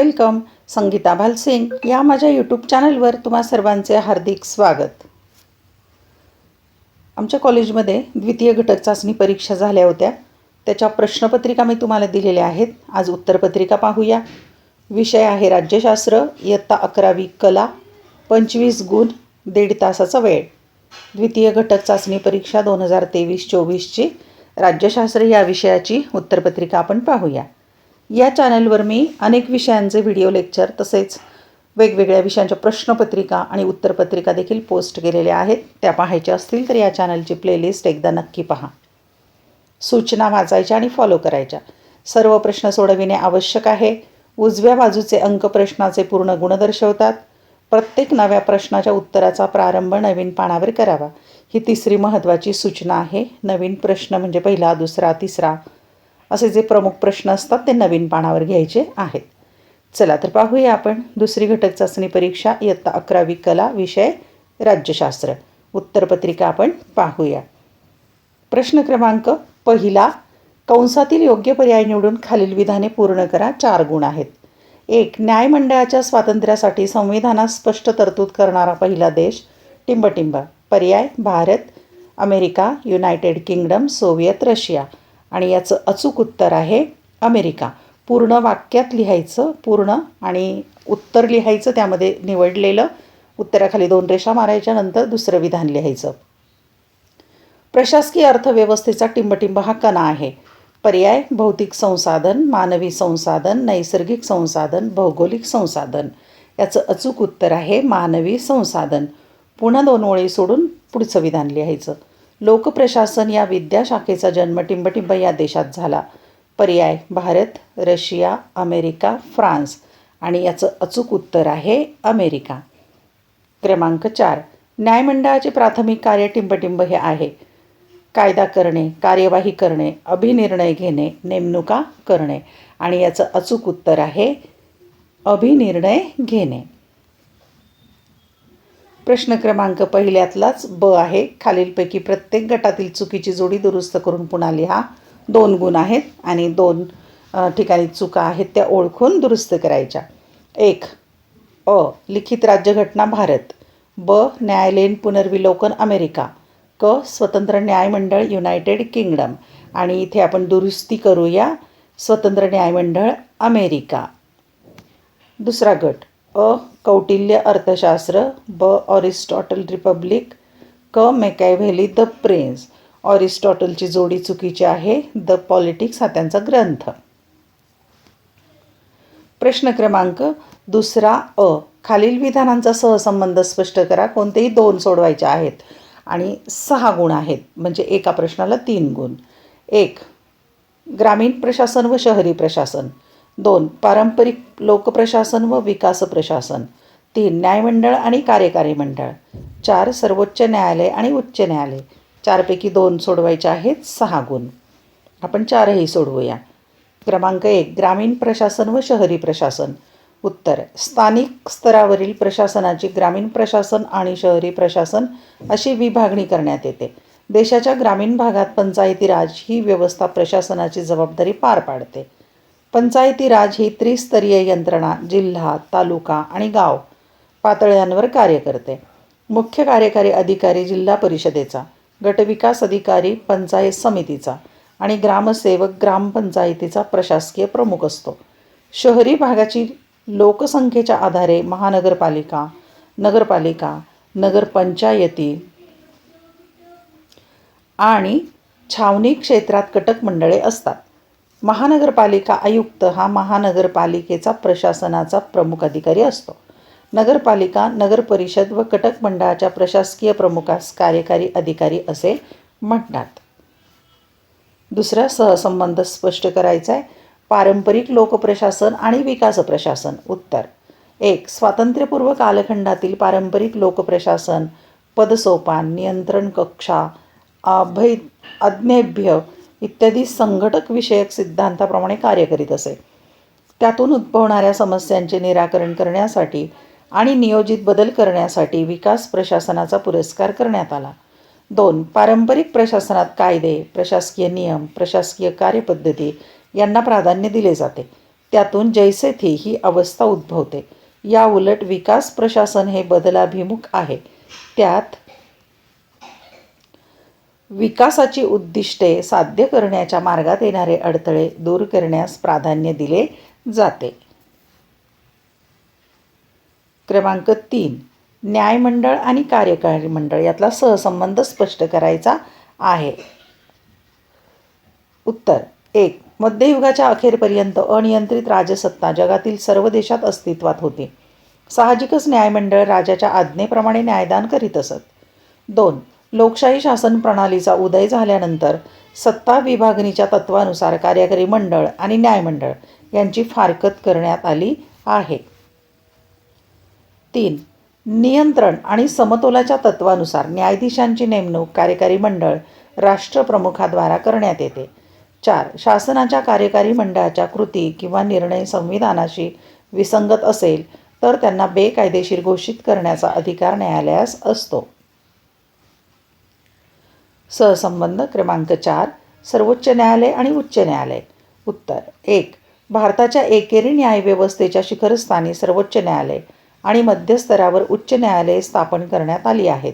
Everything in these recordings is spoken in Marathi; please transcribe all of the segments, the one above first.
वेलकम संगीता भालसिंग या माझ्या यूट्यूब चॅनलवर तुम्हा सर्वांचे हार्दिक स्वागत. आमच्या कॉलेजमध्ये द्वितीय घटक चाचणी परीक्षा झाल्या होत्या. त्याच्या प्रश्नपत्रिका मी तुम्हाला दिलेल्या आहेत. आज उत्तरपत्रिका पाहूया. विषय आहे राज्यशास्त्र इयत्ता अकरावी कला पंचवीस गुण दीड तासाचा वेळ. द्वितीय घटक चाचणी परीक्षा दोन हजार तेवीस चोवीसची. राज्यशास्त्र या विषयाची उत्तरपत्रिका आपण पाहूया. या चॅनलवर मी अनेक विषयांचे व्हिडिओ लेक्चर तसेच वेगवेगळ्या विषयांच्या प्रश्नपत्रिका आणि उत्तरपत्रिका देखील पोस्ट केलेल्या आहेत. त्या पाहायच्या असतील तर या चॅनलची प्लेलिस्ट एकदा नक्की पहा. सूचना वाचायच्या आणि फॉलो करायच्या. सर्व प्रश्न सोडविणे आवश्यक आहे. उजव्या बाजूचे अंक प्रश्नाचे पूर्ण गुण दर्शवतात. प्रत्येक नव्या प्रश्नाच्या उत्तराचा प्रारंभ नवीन पानावर करावा. ही तिसरी महत्त्वाची सूचना आहे. नवीन प्रश्न म्हणजे पहिला दुसरा तिसरा. असे जे प्रमुख प्रश्न असतात ते नवीन पानावर घ्यायचे आहेत. चला तर पाहूया आपण दुसरी घटक चाचणी परीक्षा इयत्ता अकरावी कला विषय राज्यशास्त्र. उत्तरपत्रिका आपण पाहूया. प्रश्न क्रमांक पहिला कंसातील योग्य पर्याय निवडून खालील विधाने पूर्ण करा चार गुण आहेत. एक न्यायमंडळाच्या स्वातंत्र्यासाठी संविधानात स्पष्ट तरतूद करणारा पहिला देश टिंबटिंब. पर्याय Bharat America united kingdom Soviet Russia. आणि याचं अचूक उत्तर आहे अमेरिका. पूर्ण वाक्यात लिहायचं पूर्ण आणि उत्तर लिहायचं त्यामध्ये निवडलेलं. उत्तराखाली दोन रेषा मारायच्या नंतर दुसरं विधान लिहायचं. प्रशासकीय अर्थव्यवस्थेचा टिंबटिंब हा कणा आहे. पर्याय भौतिक संसाधन मानवी संसाधन नैसर्गिक संसाधन भौगोलिक संसाधन. याचं अचूक उत्तर आहे मानवी संसाधन. पुन्हा दोन ओळी सोडून पुढचं विधान लिहायचं. लोकप्रशासन या विद्याशाखेचा जन्म टिंबटिंब या देशात झाला. पर्याय भारत रशिया अमेरिका फ्रान्स आणि याचं अचूक उत्तर आहे अमेरिका. क्रमांक चार. न्यायमंडळाचे प्राथमिक कार्य टिंबटिंब हे आहे. कायदा करणे कार्यवाही करणे अभिनिर्णय घेणे नेमणुका करणे आणि याचं अचूक उत्तर आहे अभिनिर्णय घेणे. प्रश्न क्रमांक पहिल्यातलाच ब आहे. खालीलपैकी प्रत्येक गटातील चुकीची जोडी दुरुस्त करून पुन्हा लिहा दोन गुण आहेत आणि दोन ठिकाणी चुका आहेत त्या ओळखून दुरुस्त करायच्या. एक अ लिखित राज्यघटना भारत. ब न्यायालयीन पुनर्विलोकन अमेरिका. क स्वतंत्र न्यायमंडळ युनायटेड किंगडम. आणि इथे आपण दुरुस्ती करूया. स्वतंत्र न्यायमंडळ अमेरिका. दुसरा गट. अ कौटिल्य अर्थशास्त्र ब ऑरिस्टॉटल रिपब्लिक क मेकॅव्हेली द प्रिन्स. ऑरिस्टॉटलची जोडी चुकीची आहे द पॉलिटिक्स हा त्यांचा ग्रंथ. प्रश्न क्रमांक दुसरा अ. खालील विधानांचा सहसंबंध स्पष्ट करा कोणतेही दोन सोडवायचे आहेत. आणि सहा गुण आहेत म्हणजे एका प्रश्नाला तीन गुण. एक ग्रामीण प्रशासन व शहरी प्रशासन. दोन पारंपरिक लोकप्रशासन व विकास प्रशासन तीन न्यायमंडळ आणि कार्यकारी मंडळ. चार सर्वोच्च न्यायालय आणि उच्च न्यायालय. चारपैकी दोन सोडवायचे आहेत सहा गुण. आपण चारही सोडवूया. क्रमांक एक ग्रामीण प्रशासन व शहरी प्रशासन. उत्तर स्थानिक स्तरावरील प्रशासनाची ग्रामीण प्रशासन आणि शहरी प्रशासन अशी विभागणी करण्यात येते. देशाच्या ग्रामीण भागात पंचायती राज ही व्यवस्था प्रशासनाची जबाबदारी पार पाडते. पंचायती राज ही त्रिस्तरीय यंत्रणा जिल्हा तालुका आणि गाव पातळ्यांवर कार्य करते. मुख्य कार्यकारी अधिकारी जिल्हा परिषदेचा गटविकास अधिकारी पंचायत समितीचा आणि ग्रामसेवक ग्रामपंचायतीचा प्रशासकीय प्रमुख असतो. शहरी भागाची लोकसंख्येच्या आधारे महानगरपालिका नगरपालिका नगरपंचायती आणि छावणी क्षेत्रात कटक मंडळे असतात. महानगरपालिका आयुक्त हा महानगरपालिकेचा प्रशासनाचा प्रमुख अधिकारी असतो. नगरपालिका नगरपरिषद व कटक मंडळाच्या प्रशासकीय प्रमुखास कार्यकारी अधिकारी असे म्हणतात. दुसरा सहसंबंध स्पष्ट करायचा आहे पारंपरिक लोकप्रशासन आणि विकास प्रशासन. उत्तर. एक स्वातंत्र्यपूर्व कालखंडातील पारंपरिक लोकप्रशासन. पदसोपान नियंत्रण कक्षा अभय अज्ञेभ्य इत्यादी संघटक विषयक सिद्धांताप्रमाणे कार्य करीत असे. त्यातून उद्भवणाऱ्या समस्यांचे निराकरण करण्यासाठी आणि नियोजित बदल करण्यासाठी विकास प्रशासनाचा पुरस्कार करण्यात आला. दोन पारंपरिक प्रशासनात कायदे प्रशासकीय नियम प्रशासकीय कार्यपद्धती यांना प्राधान्य दिले जाते. त्यातून जैसे थे ही अवस्था उद्भवते. या उलट विकास प्रशासन हे बदलाभिमुख आहे. त्यात विकासाची उद्दिष्टे साध्य करण्याच्या मार्गात येणारे अडथळे दूर करण्यास प्राधान्य दिले जाते. क्रमांक तीन. न्यायमंडळ आणि कार्यकारी मंडळ यातला सहसंबंध स्पष्ट करायचा आहे. उत्तर. एक. मध्ययुगाच्या अखेरपर्यंत अनियंत्रित राजसत्ता जगातील सर्व देशात अस्तित्वात होती. साहजिकच न्यायमंडळ राजाच्या आज्ञेप्रमाणे न्यायदान करीत असत. दोन. लोकशाही शासन प्रणालीचा उदय झाल्यानंतर सत्ता विभागणीच्या तत्वानुसार कार्यकारी मंडळ आणि न्यायमंडळ यांची फारकत करण्यात आली आहे. तीन. नियंत्रण आणि समतोलाच्या तत्वानुसार न्यायाधीशांची नेमणूक कार्यकारी मंडळ राष्ट्रप्रमुखाद्वारा करण्यात येते. चार. शासनाच्या कार्यकारी मंडळाच्या कृती किंवा निर्णय संविधानाशी विसंगत असेल तर त्यांना बेकायदेशीर घोषित करण्याचा अधिकार न्यायालयास असतो. सहसंबंध क्रमांक चार सर्वोच्च न्यायालय आणि उच्च न्यायालय. उत्तर एक भारताच्या एकेरी न्यायव्यवस्थेच्या शिखरस्थानी सर्वोच्च न्यायालय आणि मध्यस्तरावर उच्च न्यायालये स्थापन करण्यात आली आहेत.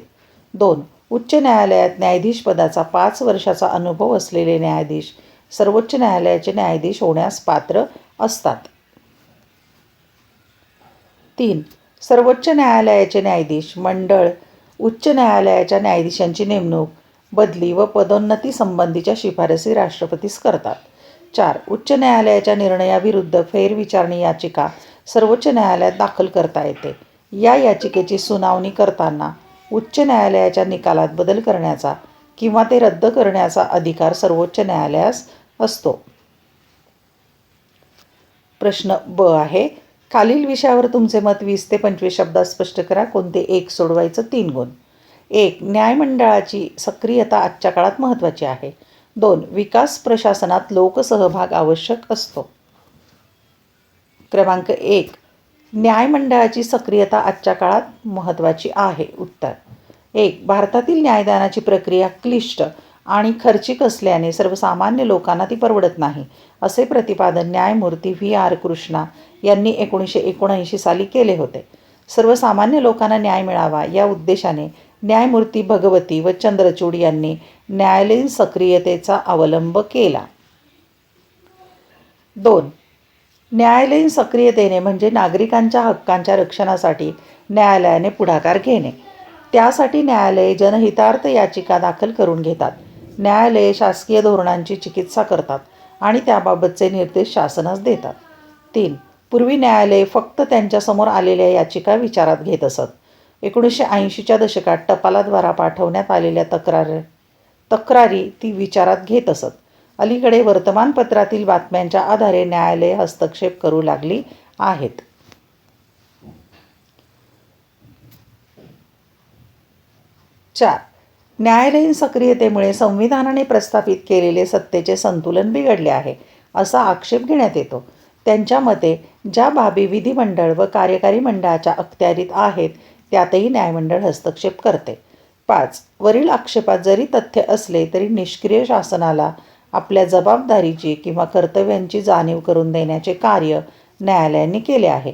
दोन उच्च न्यायालयात न्यायाधीश पदाचा पाच वर्षाचा अनुभव असलेले न्यायाधीश सर्वोच्च न्यायालयाचे न्यायाधीश होण्यास पात्र असतात. तीन सर्वोच्च न्यायालयाचे न्यायाधीश मंडळ उच्च न्यायालयाच्या न्यायाधीशांची नेमणूक बदली व पदोन्नती संबंधीच्या शिफारसी राष्ट्रपतीस करतात. चार उच्च न्यायालयाच्या निर्णयाविरुद्ध फेरविचारणी याचिका सर्वोच्च न्यायालयात दाखल करता येते. या याचिकेची सुनावणी करताना उच्च न्यायालयाच्या निकालात बदल करण्याचा किंवा ते रद्द करण्याचा अधिकार सर्वोच्च न्यायालयास असतो. प्रश्न ब आहे खालील विषयावर तुमचे मत वीस ते पंचवीस शब्दात स्पष्ट करा कोणते एक सोडवायचं तीन गुण. एक न्यायमंडळाची सक्रियता आजच्या काळात महत्त्वाची आहे. दोन विकास प्रशासनात लोकसहभाग आवश्यक असतो. क्रमांक एक न्यायमंडळाची सक्रियता आजच्या काळात महत्त्वाची आहे. उत्तर एक भारतातील न्यायदानाची प्रक्रिया क्लिष्ट आणि खर्चिक असल्याने सर्वसामान्य लोकांना ती परवडत नाही असे प्रतिपादन न्यायमूर्ती व्ही. आर. कृष्णा यांनी एकोणीसशे एकोणऐंशी साली केले होते. सर्वसामान्य लोकांना न्याय मिळावा या उद्देशाने न्यायमूर्ती भगवती व चंद्रचूड यांनी न्यायालयीन सक्रियतेचा अवलंब केला. दोन. न्यायालयीन सक्रियतेने म्हणजे नागरिकांच्या हक्कांच्या रक्षणासाठी न्यायालयाने पुढाकार घेणे. त्यासाठी न्यायालये जनहितार्थ याचिका दाखल करून घेतात. न्यायालये शासकीय धोरणांची चिकित्सा करतात आणि त्याबाबतचे निर्देश शासनास देतात. तीन. पूर्वी न्यायालये फक्त त्यांच्यासमोर आलेल्या याचिका विचारात घेत असत. एकोणीसशे ऐंशीच्या दशकात टपालाद्वारा पाठवण्यात आलेल्या तक्रार तक्रारी ती विचारात घेत असत. अलीकडे वर्तमानपत्रातील बातम्यांच्या आधारे न्यायालये हस्तक्षेप करू लागली आहेत. चार. न्यायालयीन सक्रियतेमुळे संविधानाने प्रस्थापित केलेले सत्तेचे संतुलन बिघडले आहे असा आक्षेप घेण्यात येतो. त्यांच्या मते ज्या बाबी विधिमंडळ व कार्यकारी मंडळाच्या अखत्यारीत आहेत त्यातही न्यायमंडळ हस्तक्षेप करते. पाच वरील आक्षेपात जरी तथ्य असले तरी निष्क्रिय शासनाला आपल्या जबाबदारीची किंवा कर्तव्यांची जाणीव करून देण्याचे कार्य न्यायालयांनी केले आहे.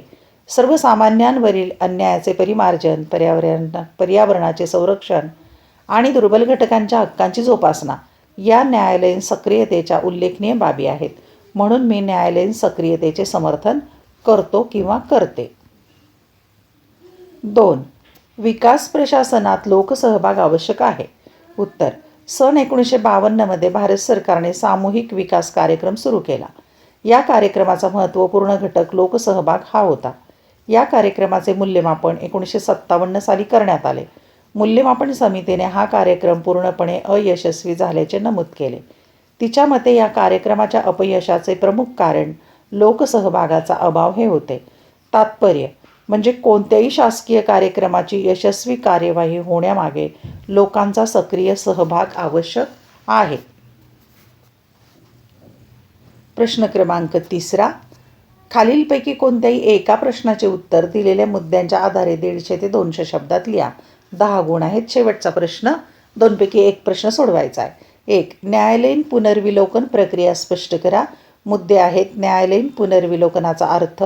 सर्वसामान्यांवरील अन्यायाचे परिमार्जन पर्यावरण पर्यावरणाचे संरक्षण आणि दुर्बल घटकांच्या हक्कांची जोपासना या न्यायालयीन सक्रियतेच्या उल्लेखनीय बाबी आहेत. म्हणून मी न्यायालयीन सक्रियतेचे समर्थन करतो किंवा करते. दोन. विकास प्रशासनात लोकसहभाग आवश्यक आहे. उत्तर. सन एकोणीसशे बावन्नमध्ये भारत सरकारने सामूहिक विकास कार्यक्रम सुरू केला. या कार्यक्रमाचा महत्त्वपूर्ण घटक लोकसहभाग हा होता. या कार्यक्रमाचे मूल्यमापन एकोणीसशे सत्तावन्न साली करण्यात आले. मूल्यमापन समितीने हा कार्यक्रम पूर्णपणे अयशस्वी झाल्याचे नमूद केले. तिच्या मते या कार्यक्रमाच्या अपयशाचे प्रमुख कारण लोकसहभागाचा अभाव हे होते. तात्पर्य. म्हणजे कोणत्याही शासकीय कार्यक्रमाची यशस्वी कार्यवाही होण्यामागे लोकांचा सक्रिय सहभाग आवश्यक आहे. प्रश्न क्रमांक तिसरा. खालीलपैकी कोणत्याही एका प्रश्नाचे उत्तर दिलेल्या मुद्द्यांच्या आधारे दीडशे ते दोनशे शब्दात लिहा. दहा गुण आहेत शेवटचा प्रश्न. दोनपैकी एक प्रश्न सोडवायचा आहे. एक न्यायालयीन पुनर्विलोकन प्रक्रिया स्पष्ट करा. मुद्दे आहेत न्यायालयीन पुनर्विलोकनाचा अर्थ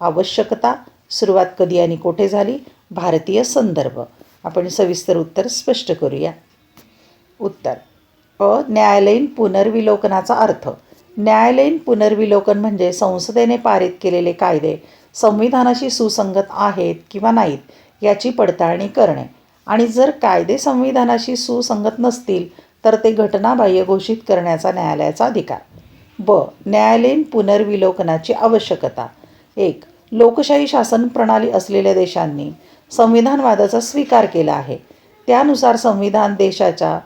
आवश्यकता. सुरुवात कधी आणि कोठे झाली? भारतीय संदर्भ. आपण सविस्तर उत्तर स्पष्ट करूया. उत्तर. अ. न्यायालयीन पुनर्विलोकनाचा अर्थ. न्यायालयीन पुनर्विलोकन म्हणजे संसदेने पारित केलेले कायदे संविधानाशी सुसंगत आहेत किंवा नाहीत याची पडताळणी करणे. आणि जर कायदे संविधानाशी सुसंगत नसतील तर ते घटनाबाह्य घोषित करण्याचा न्यायालयाचा अधिकार. ब. न्यायालयीन पुनर्विलोकनाची आवश्यकता. एक. लोकशाही शासन प्रणाली असलेल्या देशांनी संविधानवादाचा स्वीकार केला आहे. त्यानुसार संविधान देशाच्या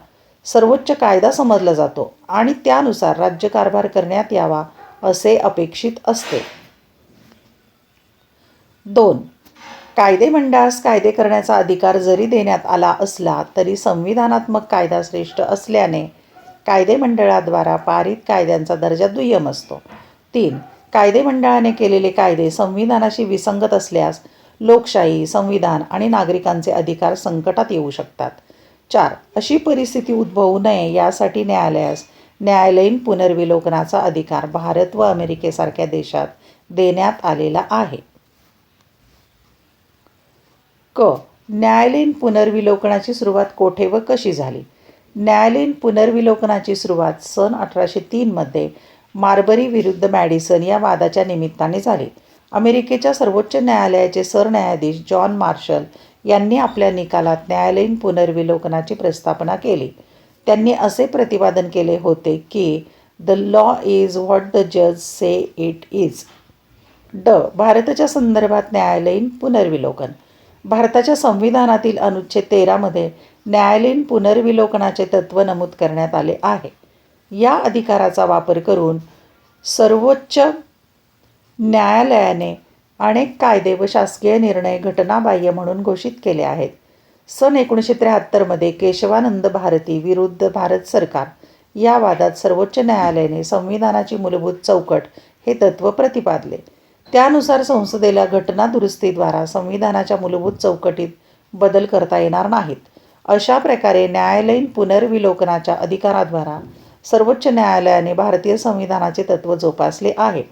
सर्वोच्च कायदा समजला जातो आणि त्यानुसार राज्यकारभार करण्यात यावा असे अपेक्षित असते. दोन. कायदे मंडळास कायदे करण्याचा अधिकार जरी देण्यात आला असला तरी संविधानात्मक कायदा श्रेष्ठ असल्याने कायदे मंडळाद्वारा पारित कायद्यांचा दर्जा दुय्यम असतो. तीन. कायदे मंडळाने केलेले कायदे संविधानाशी विसंगत असल्यास लोकशाही संविधान आणि नागरिकांचे अधिकार संकटात येऊ शकतात. चार अशी परिस्थिती उद्भवू नये यासाठी न्यायालयास न्यायालयीन पुनर्विलोकनाचा अधिकार भारत व अमेरिकेसारख्या देशात देण्यात आलेला आहे. क न्यायालयीन पुनर्विलोकनाची सुरुवात कोठे व कशी झाली? न्यायालयीन पुनर्विलोकनाची सुरुवात सन अठराशे तीनमध्ये मार्बरी विरुद्ध मॅडिसन या वादाच्या निमित्ताने झाले. अमेरिकेच्या सर्वोच्च न्यायालयाचे सरन्यायाधीश जॉन मार्शल यांनी आपल्या निकालात न्यायालयीन पुनर्विलोकनाची प्रस्थापना केली. त्यांनी असे प्रतिपादन केले होते की the law is what the जज से इट इज. ड. भारताच्या संदर्भात न्यायालयीन पुनर्विलोकन. भारताच्या संविधानातील अनुच्छेद तेरामध्ये न्यायालयीन पुनर्विलोकनाचे तत्त्व नमूद करण्यात आले आहे. या अधिकाराचा वापर करून सर्वोच्च न्यायालयाने अनेक कायदे व शासकीय निर्णय घटनाबाह्य म्हणून घोषित केले आहेत. सन एकोणीसशे त्र्याहत्तरमध्ये केशवानंद भारती विरुद्ध भारत सरकार या वादात सर्वोच्च न्यायालयाने संविधानाची मूलभूत चौकट हे तत्त्व प्रतिपादले. त्यानुसार संसदेला घटना दुरुस्तीद्वारा संविधानाच्या मूलभूत चौकटीत बदल करता येणार नाहीत. अशा प्रकारे न्यायालयीन पुनर्विलोकनाच्या अधिकाराद्वारा सर्वोच्च न्यायालयाने भारतीय संविधानाचे तत्त्व जोपासले आहे.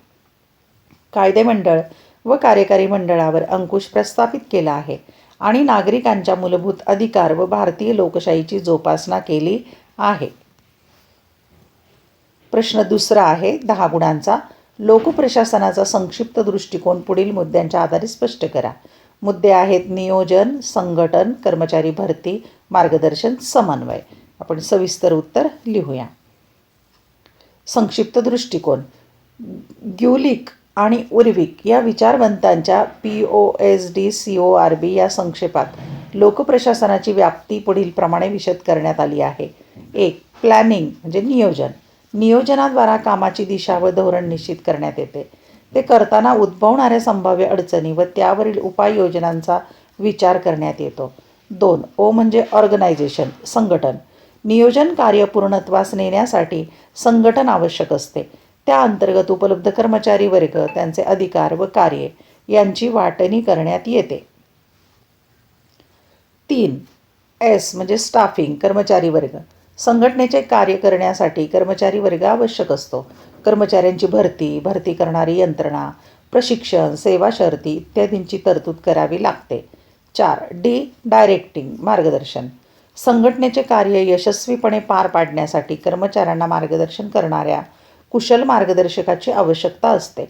कायदेमंडळ व कार्यकारी मंडळावर अंकुश प्रस्थापित केला आहे आणि नागरिकांच्या मूलभूत अधिकार व भारतीय लोकशाहीची जोपासना केली आहे. प्रश्न दुसरा आहे दहा गुणांचा. लोकप्रशासनाचा संक्षिप्त दृष्टिकोन पुढील मुद्द्यांच्या आधारे स्पष्ट करा. मुद्दे आहेत नियोजन संघटन कर्मचारी भरती मार्गदर्शन समन्वय. आपण सविस्तर उत्तर लिहूया. संक्षिप्त दृष्टिकोन. ग्युलिक आणि उर्विक या विचारवंतांच्या P O S D C O R B या संक्षेपात लोकप्रशासनाची व्याप्ती पुढीलप्रमाणे विशद करण्यात आली आहे. एक प्लॅनिंग म्हणजे नियोजन. नियोजनाद्वारा कामाची दिशा व धोरण निश्चित करण्यात येते. ते करताना उद्भवणाऱ्या संभाव्य अडचणी व त्यावरील उपाययोजनांचा विचार करण्यात येतो. दोन ओ म्हणजे ऑर्गनायझेशन संघटन. नियोजन कार्य पूर्णत्वास नेण्यासाठी संघटन आवश्यक असते. त्या अंतर्गत उपलब्ध कर्मचारी वर्ग त्यांचे अधिकार व कार्ये यांची वाटणी करण्यात येते. तीन. एस म्हणजे स्टाफिंग कर्मचारी वर्ग. संघटनेचे कार्य करण्यासाठी कर्मचारी वर्ग आवश्यक असतो. कर्मचाऱ्यांची भरती भरती करणारी यंत्रणा प्रशिक्षण सेवा शर्ती इत्यादींची तरतूद करावी लागते. चार. डी. डायरेक्टिंग मार्गदर्शन. संघटनेचे कार्य यशस्वीपणे पार पाडण्यासाठी कर्मचाऱ्यांना मार्गदर्शन करणाऱ्या कुशल मार्गदर्शकाची आवश्यकता असते.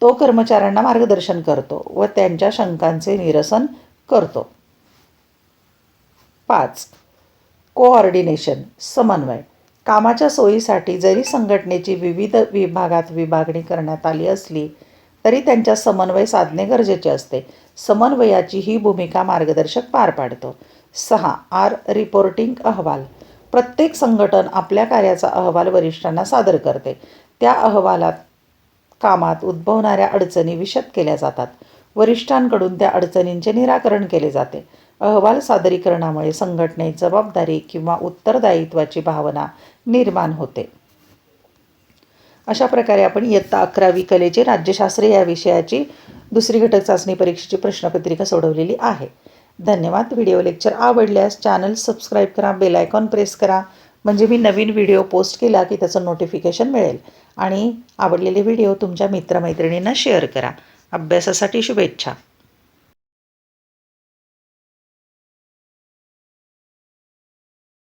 तो कर्मचाऱ्यांना मार्गदर्शन करतो व त्यांच्या शंकांचे निरसन करतो. पाच. कोऑर्डिनेशन समन्वय. कामाच्या सोयीसाठी जरी संघटनेची विविध विभागात विभागणी करण्यात आली असली तरी त्यांच्या समन्वय साधणे गरजेचे असते. समन्वयाची ही भूमिका मार्गदर्शक पार पाडतो. सहा आर रिपोर्टिंग अहवाल. प्रत्येक संघटन आपल्या कार्याचा अहवाल वरिष्ठांना सादर करते. त्या अहवालात कामात उद्भवणाऱ्या अडचणी विशद केल्या जातात. वरिष्ठांकडून त्या अडचणींचे निराकरण केले जाते. अहवाल सादरीकरणामुळे संघटनेत जबाबदारी किंवा उत्तरदायित्वाची भावना निर्माण होते. अशा प्रकारे आपण इयत्ता अकरावी कलेची राज्यशास्त्र या विषयाची दुसरी घटक चाचणी परीक्षेची प्रश्नपत्रिका सोडवलेली आहे. धन्यवाद. व्हिडिओ लेक्चर आवडल्यास चॅनल सबस्क्राईब करा बेल आयकॉन प्रेस करा. म्हणजे मी नवीन व्हिडिओ पोस्ट केला की त्याचं नोटिफिकेशन मिळेल. आणि आवडलेले व्हिडिओ तुमच्या मित्रमैत्रिणींना शेअर करा. अभ्यासासाठी शुभेच्छा.